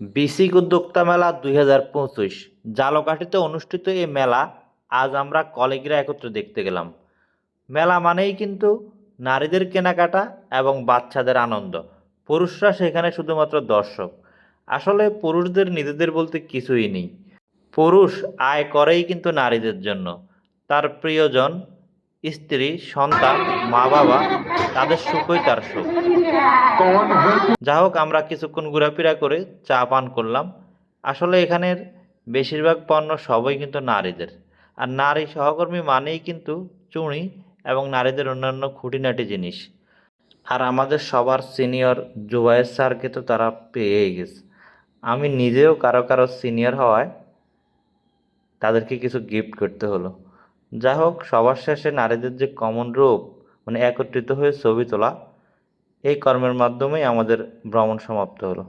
বিসিক উদ্যোক্তা মেলা দুই হাজার পঁচিশ। জালকাঠিতে অনুষ্ঠিত এই মেলা আজ আমরা কলেগরা একত্রে দেখতে গেলাম। মেলা মানেই কিন্তু নারীদের কেনাকাটা এবং বাচ্চাদের আনন্দ। পুরুষরা সেখানে শুধুমাত্র দর্শক। আসলে পুরুষদের নিজেদের বলতে কিছুই নেই। পুরুষ আয় করেই কিন্তু নারীদের জন্য। তার প্রিয়জন স্ত্রী, সন্তান মা বাবা তাদের সুখই তার সুখ। যা হোক, আমরা কিছুক্ষণ ঘোরাফেরা করে চা পান করলাম। আসলে এখানের বেশিরভাগ পণ্য সবই কিন্তু নারীদের। আর নারী সহকর্মী মানেই কিন্তু চুড়ি এবং নারীদের অন্যান্য খুঁটিনাটি জিনিস। আর আমাদের সবার সিনিয়র জুবায়ের স্যারকে তো তারা পেয়েই গেছে। আমি নিজেও কারও কারও সিনিয়র হওয়ায় তাদেরকে কিছু গিফট করতে হলো। যা হোক, সবার শেষে নারীদের যে কমন রূপ মানে একত্রিত হয়ে ছবি তোলা, এই কর্মের মাধ্যমেই আমাদের ভ্রমণ সমাপ্ত হলো।